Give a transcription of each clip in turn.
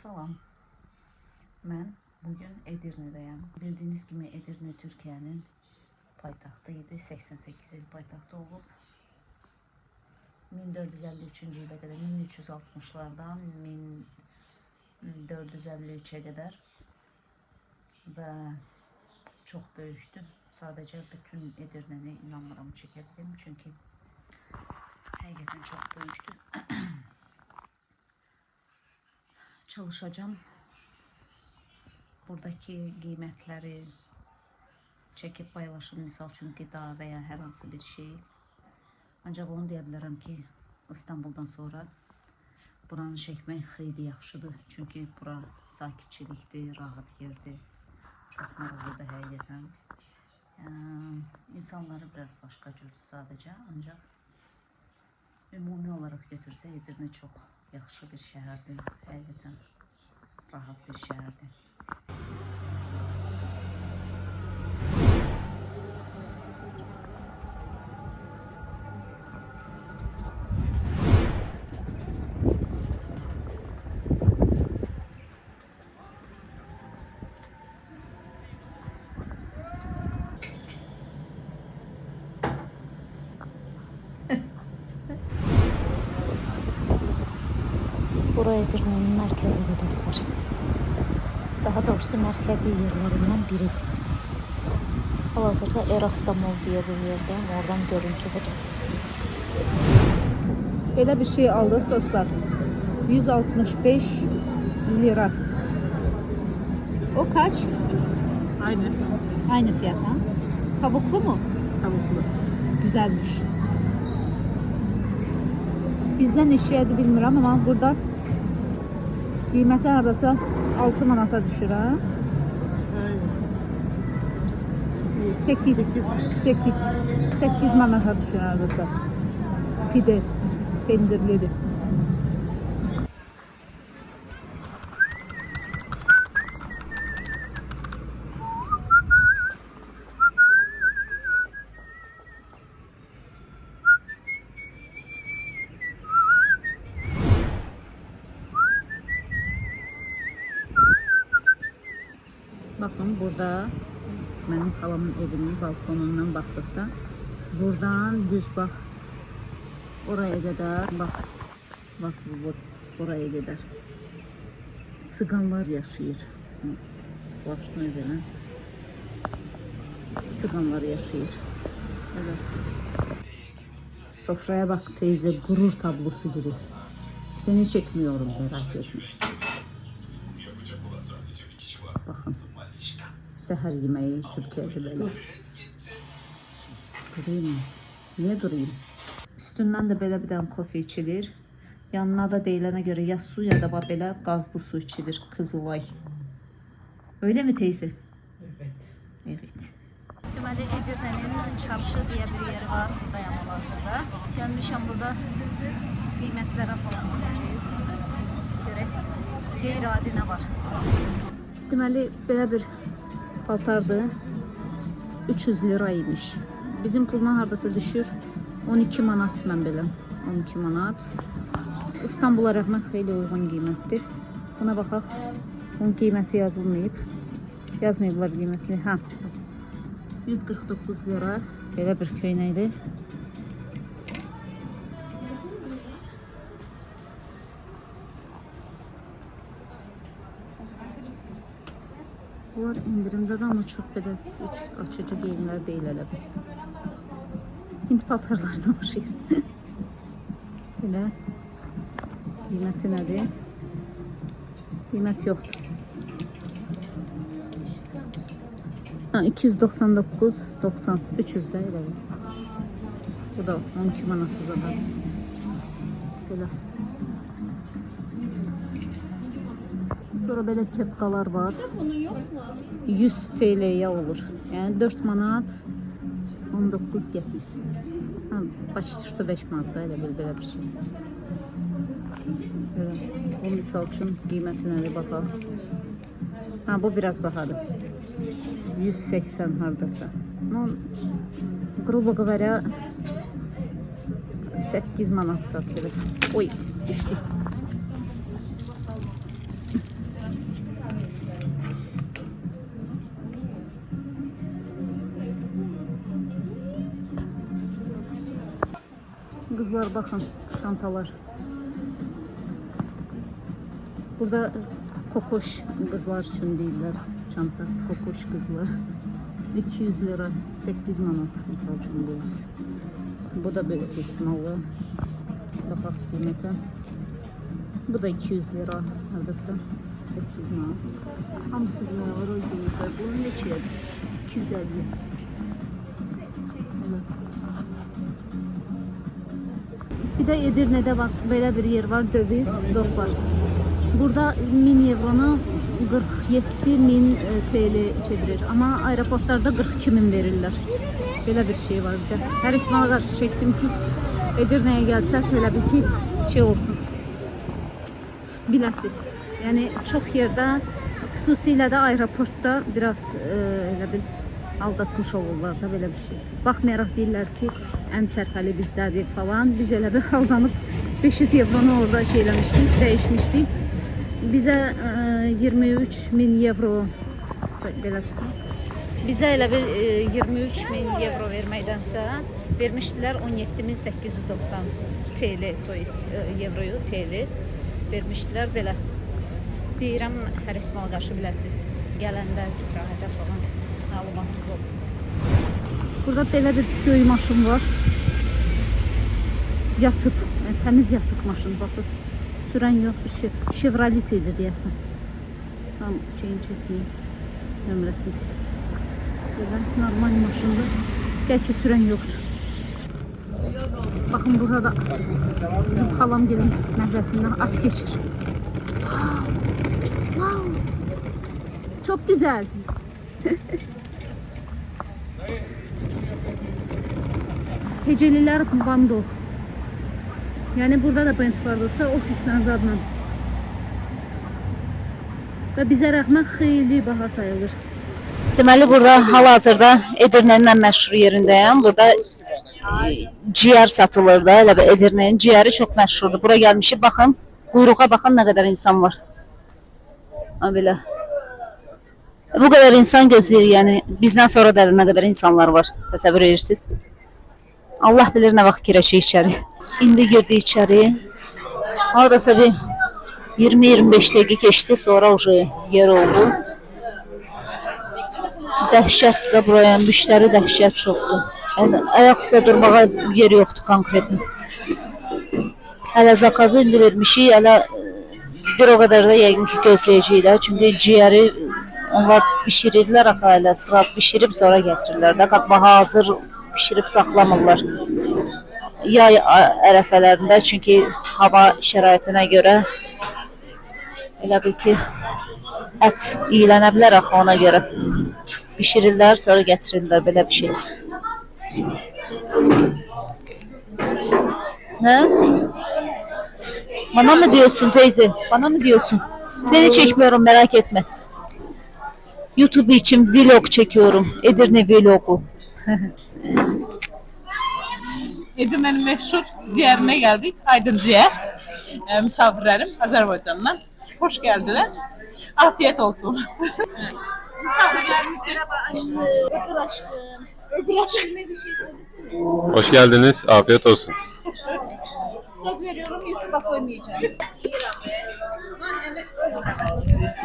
salam. Mən bugün Edirnədəyəm. Bildiyiniz kimi Edirne Türkiyənin paytaxtı idi. 88 il paytaxtı olub. 1453-cü ilə qədər 1360-lardan 1453-ə qədər və çox böyükdür. Sadəcə bütün Edirnəni inanmıram çəkə bilim çünki həqiqətən çox. Çalışacağım buradaki qiymətləri çəkib paylaşım, misal üçün qida və ya hər hansı bir şey. Ancaq onu deyə bilərəm ki, İstanbuldan sonra buranı çəkmək xeyli yaxşıdır. Çünki bura sakitçilikdir, rahat yerdir. Çox maraqlıdır həqiqətən. İnsanları biraz başqa cürdür sadəcə, ancaq ümumi olaraq götürsə Edirne çox yaxşı bir şəhərdir, həqiqətən rahat bir şəhərdir. Bura Edirne'nin merkezidir dostlar. Daha doğrusu merkezi yerlerinden biridir. Hal-hazırda Erastamol diye bir yerdeyim. Oradan görüntü budur. Belə bir şey aldıq dostlar. 165 lira. O kaç? Aynı. Aynı fiyat ha? Tavuklu mu? Tavuklu. Güzelmiş. Bizden eşyaydı bilmirəm ama burada qiyməti hardasa 6 manata düşür ha. 8 8 8 manata düşür hardasa. Pide pendirlidir. Bakın burada benim halamın evinin balkonundan baktıkta buradan düz bak oraya kadar bak bak bu oraya kadar Tsiganlar yaşayır. Splaşlı böyle. Tsiganlar yaşayır. Evet. Sofraya bak teyze gurur tablosu gibi. Seni çekmiyorum merak etme. Bakın. Seher yemeği Türkiye'de böyle. Durayım mı? Niye durayım? Üstündən də belə bir dənə kofe içilir. Yanına da deyilənə görə ya su ya da belə qazlı su içilir. Kızılay. Öyle mi teyze? Evet. Evet. Deməli Edirne'nin çarşı diye bir yeri var buradayam hal-hazırda. Gəlmişəm burada qiymətlərə falan baxacağıq. Görək qeyri-adi nə var. Deməli belə bir paltardır. 300 liraymış. Bizim puldan hardasa düşür 12 manat mən belə. 12 manat. İstanbula rəğmən xeyli uyğun qiymətdir. Buna baxaq. Bunun qiyməti yazılmayıb. Yazmayıblar qiymətini. Hə. 149 lira belə bir köynəkdir. Bunlar indirimdədir amma çox belə heç açıcı geyimlər deyil elə bir. Hint paltarlarına oxşayır. belə qiyməti nədir? Qiymət yoxdur. Ha, 299 90 300 də elə. Bu da 12 manat zaten. Belə. Sonra belə kepkalar var. 100 TL'ye olur. Yani 4 manat 19 qəpik. Ha, başda 5 manat da elə bir belə bir şey. Evet. Bu misal üçün qiyməti nədir baxaq. Ha bu biraz bahadır. 180 hardasa. Ну, грубо говоря, 8 manat satılır. Oy, düştü. Kızlar bakın çantalar. Burada kokoş kızlar için değiller. Çanta kokoş kızlar. 200 lira 8 manat misal üçün bu. Bu da böyle ihtimalı. Bakaq qiymətə. Bu da 200 lira hardasa 8 manat. Hamısı ne var o qiymətlər. Bu neçəyə? 250. Bir de Edirne'de bak böyle bir yer var döviz dostlar. Burada 1000 evronu 47 bin e, TL çevirir ama aeroportlarda 42 bin verirler. Böyle bir şey var bir de. Her ihtimala karşı çektim ki Edirne'ye gelseniz hele bir ki şey olsun. Biləsiz. Yani çok yerde xüsusilə də aeroportda biraz e, bil aldatmış olurlar da belə bir şey. Baxmayaraq deyirlər ki, ən sərfəli bizdədir falan. Biz elə bir aldanıb 500 evronu orada şey eləmişdik, dəyişmişdik. Bizə ə, e, 23 min evro belə Bizə elə bir e, ə, 23 min evro verməkdənsə vermişdilər 17890 TL, to is evroyu TL vermişdilər belə. Deyirəm hər ehtimala qarşı biləsiz gələndə istirahətə falan məlumatınız olsun. Burada belə bir göy maşın var. Yatıb, yəni, təmiz yatıq maşın baxın. Sürən yoxdur, şey, Chevrolet idi deyəsən. Tam şeyin çəkməyim. Nömrəsi. Belə normal maşındır. Bəlkə sürən yoxdur. Bakın burada da bizim xalam gelin məhvəsindən at geçir. Wow. Çok güzel. Heceliler bando. Yani burada da band var olsa ofisdən zadla. Və bizə rəğmən xeyli baha sayılır. Deməli burada hal-hazırda Edirne'nin ən məşhur yerindəyəm. Burada ciğer satılır da. Edirne'nin ciğeri çok məşhurdur. Bura gəlmişik. Baxın, quyruğa baxın nə qədər insan var. Ha belə. Bu kadar insan gözləyir, yəni bizdən sonra da nə qədər insanlar var. Təsəvvür edirsiniz? Allah bilir nə vaxt girəcək içəri. İndi girdik içəri. Hardasa bir 20-25 dəqiqə keçdi, sonra uje yer oldu. Dəhşət də buraya, müştəri dəhşət çoxdur. Yəni, ayaq üstə durmağa yer yoxdur konkretli. Hələ zakazı indi vermişik, hələ e, bir o qədər də yəqin ki gözləyəcəyik də. Çünki ciğəri onlar bişirirlər axı hələ sıra bişirib sonra gətirirlər də. Qabığa hazır bişirib saxlamırlar. Yay ərəfələrində çünki hava şəraitinə görə elə bil ki ət iyilənə bilər axı ona görə. Bişirirlər, sonra gətirirlər belə bir şey. Ne? Bana mı diyorsun teyze? Bana mı diyorsun? Seni çekmiyorum merak etme. YouTube için vlog çekiyorum. Edirne vlogu. Edirne'nin meşhur ciğerine geldik. Aydın Ciğer. Ee, misafirlerim Azerbaycan'dan. Hoş geldiler. Afiyet olsun. İçin aşkım. Hoş geldiniz. Afiyet olsun. Söz veriyorum YouTube'a koymayacağım.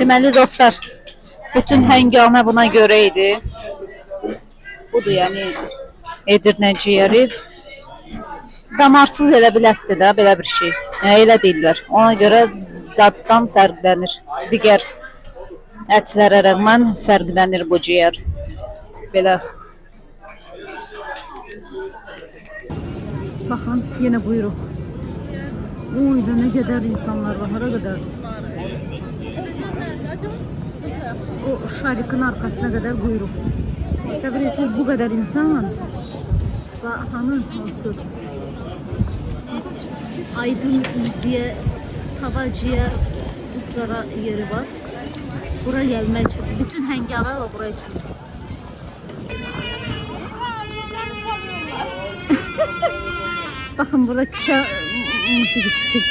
Deməli dostlar, bütün həngamə buna görə idi. Budur yəni Edirne ciğeri. Damarsız elə bilətdir də belə bir şey. Elə deyirlər. Ona görə daddan fərqlənir. Digər ətlərə rəğmən fərqlənir bu ciğer. Belə. Baxın, yenə buyruq. Oy da ne kadar insanlar var, hara kadar. O şarikın arkasına kadar kuyruk. Sabıresiz bu kadar insan hanım onsuz. Aydın diye tavacıya ızgara yeri var. Buraya gelmek için. Bütün hengame var buraya için. Bakın burada küçük musikisi.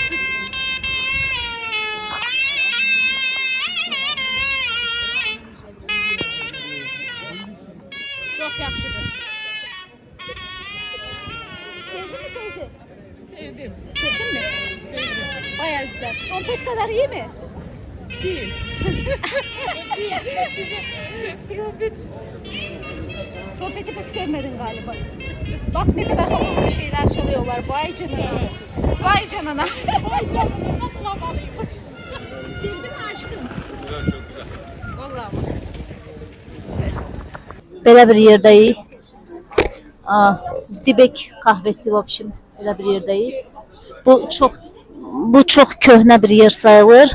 Trompet kadar iyi mi? Değil. Değil. Trompet. Trompeti pek sevmedin galiba. Bak ne kadar havalı bir şeyler çalıyorlar. Vay canına. Vay canına. Vay canına. Nasıl havalı? Sevdi mi aşkım? Güzel çok güzel. Vallahi. Böyle bir yerdeyiz. Aa, dibek kahvesi vapşım. Böyle bir yerdeyiz. Bu çok bu çox köhnə bir yer sayılır.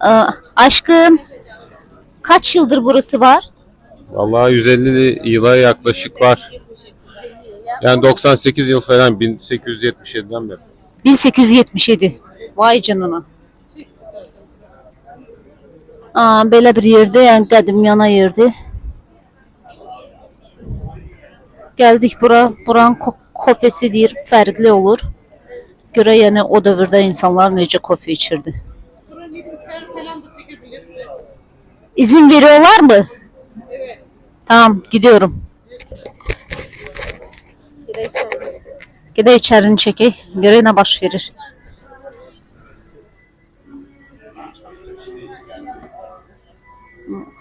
Aa, aşkım kaç yıldır burası var? Vallahi 150 yıla yaklaşık var. Yani 98 yıl falan 1877'den beri. 1877. Vay canına. Aa, belə bir yerdə, yəni qədim yana yerdir. Gəldik bura, buranın ko kofesi deyir, fərqli olur. Görə yəni o dövrdə insanlar necə kofe içirdi. İzin veriyorlar mı? Evet. Tamam, gidiyorum. Gedək içərini çəkək, görək nə baş verir.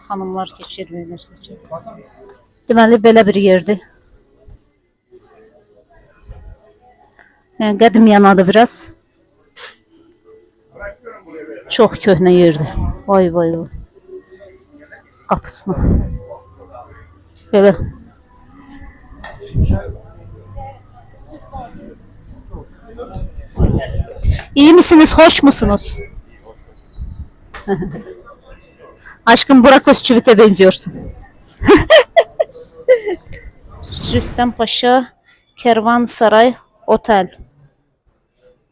Xanımlar keçirmirlər. Deməli belə bir yerdir. Qədim yanadı biraz. Çox köhnə yerdir. Vay vay vay. Qapısına. Belə. İyi misiniz? Hoş musunuz? Aşkım Burak Özçivit'e benziyorsun. Rüstem Paşa Kervansaray Otel.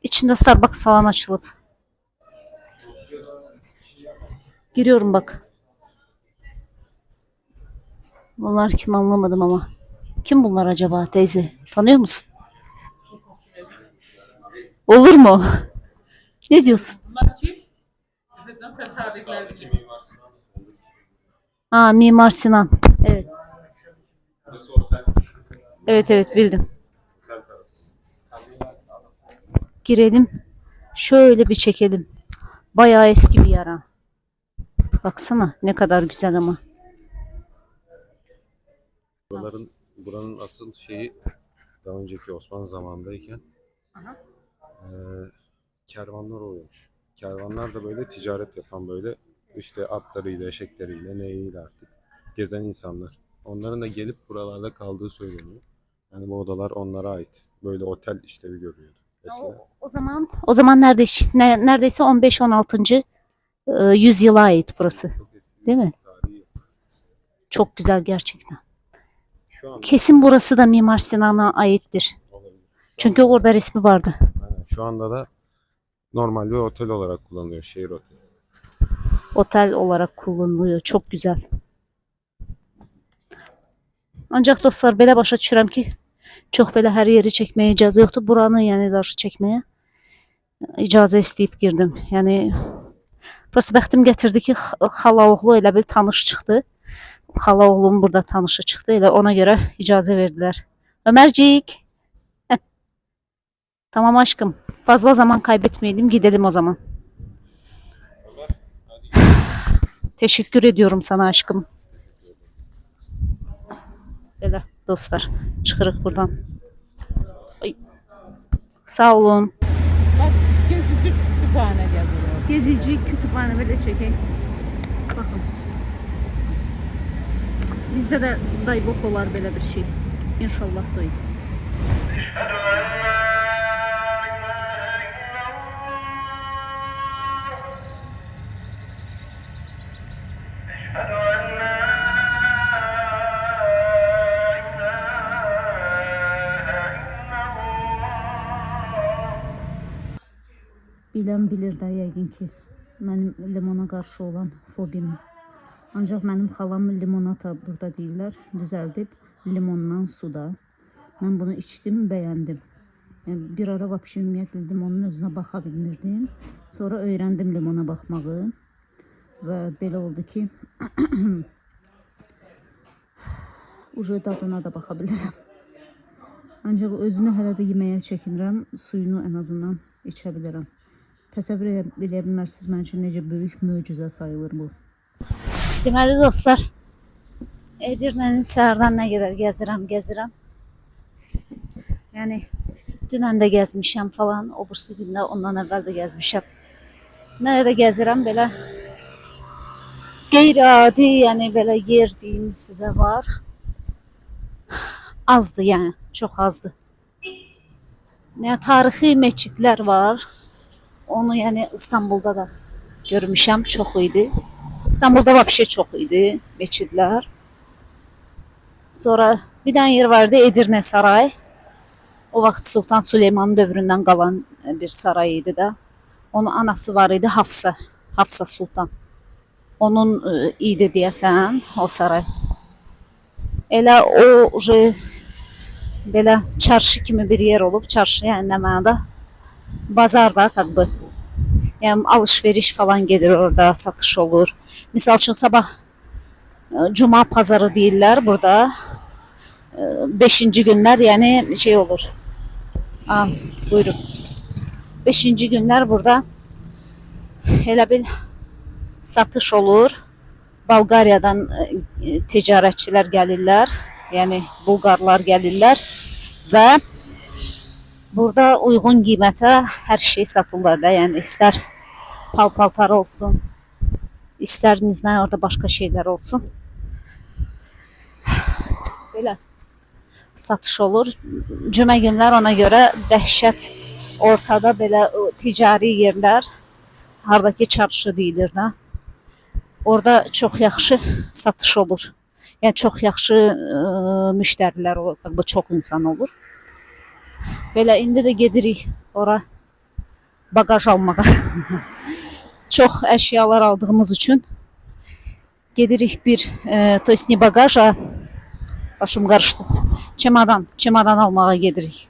İçinde Starbucks falan açılıp. Giriyorum bak. Bunlar kim anlamadım ama. Kim bunlar acaba teyze? Tanıyor musun? Olur mu? Ne diyorsun? Ha Mimar Sinan. Evet. Evet evet bildim. Girelim. Şöyle bir çekelim. Bayağı eski bir yer ha. Baksana ne kadar güzel ama. Buraların, buranın asıl şeyi daha önceki Osmanlı zamanındayken eee, kervanlar oluyormuş. Kervanlar da böyle ticaret yapan böyle işte atlarıyla, eşekleriyle, neyiyle artık gezen insanlar. Onların da gelip buralarda kaldığı söyleniyor. Yani bu odalar onlara ait. Böyle otel işlevi görüyordu eskiden. O zaman o zaman neredeyse ne- neredeyse 15-16. e, yüzyıla ait burası. Değil mi? tarihi. Çok güzel gerçekten. Şu anda Kesin burası da Mimar Sinan'a aittir. Çünkü orada resmi vardı. Aynen. Şu anda da normal bir otel olarak kullanılıyor. Şehir oteli. Otel olarak kullanılıyor. Çok güzel. Ancaq dostlar belə başa düşürəm ki, çox belə hər yeri çəkməyə icazə yoxdur. Buranı yəni daşı çəkməyə icazə istəyib girdim. Yəni prosta bəxtim gətirdi ki, xala oğlu elə bil tanış çıxdı. Xala oğlum burada tanışı çıxdı. Elə ona görə icazə verdilər. Ömercik. Heh. Tamam aşkım. Fazla zaman kaybetmeyelim. Gidelim o zaman. Teşekkür ediyorum sana aşkım. Böyle dostlar. Çıkırık buradan. Ay. Sağ olun. Bak gezici kütüphane geldiler. Gezici kütüphane belə çəkək. Baxın. Bizdə də daybok olar belə bir şey. İnşallah doyuz. Bilən bilir də yəqin ki, mənim limona qarşı olan fobiyamı. Ancaq mənim xalam limonata burada deyirlər, düzəldib limondan suda. Mən bunu içdim, bəyəndim. Bir ara vəbşi ümumiyyətlə limonun özünə baxa bilmirdim. Sonra öyrəndim limona baxmağı və belə oldu ki, Uje dadına da baxa bilərəm. Ancaq özünü hələ də yeməyə çəkinirəm. Suyunu ən azından içə bilərəm. Təsəvvür edə bilmərsiniz mənim üçün necə böyük möcüzə sayılır bu. Deməli dostlar, Edirnenin səhərdən nə qədər gəzirəm, gəzirəm. Yəni dünən də gəzmişəm falan, o birisi gündə ondan əvvəl də gəzmişəm. Nerede gəzirəm belə qeyri-adi, yəni belə yer deyim sizə var. Azdır yəni, çox azdır. Yəni tarixi məscidlər var. Onu yəni İstanbulda da görmüşəm, çox idi. İstanbulda vəbşə çox idi məscidlər. Sonra bir dənə yer vardı Edirne Saray. O vaxt Sultan Süleymanın dövründən qalan e, bir saray idi də. Onun anası var idi Hafsa, Hafsa Sultan. Onun e, idi deyəsən o saray. Elə o belə çarşı kimi bir yer olub. Çarşı yəni nə mənada? Bazar da tabii. Yəni alış-veriş falan gedir orada, satış olur. Misal üçün sabah e, cuma pazarı deyirlər burada. 5-ci günlər yəni şey olur. Ah, buyurun. Beşinci günler burada elə bil satış olur. Bolqariyadan e, ticarətçilər gəlirlər, yəni Bulqarlar gəlirlər və burada uyğun qiymətə hər şey satırlar da, yəni istər pal-paltar olsun, istər nə orada başqa şeylər olsun. Belə satış olur. Cümə günlər ona görə dəhşət ortada belə ticari yerlər, hardakı çarşı deyilir də. Orada çox yaxşı satış olur. Yəni çox yaxşı ə, müştərilər olur, bu çox insan olur. Belə indi də gedirik ora bagaj almağa. çox əşyalar aldığımız üçün gedirik bir, e, to есть ne bagaja, başım qarışdı. Çemadan, çemadan almağa gedirik.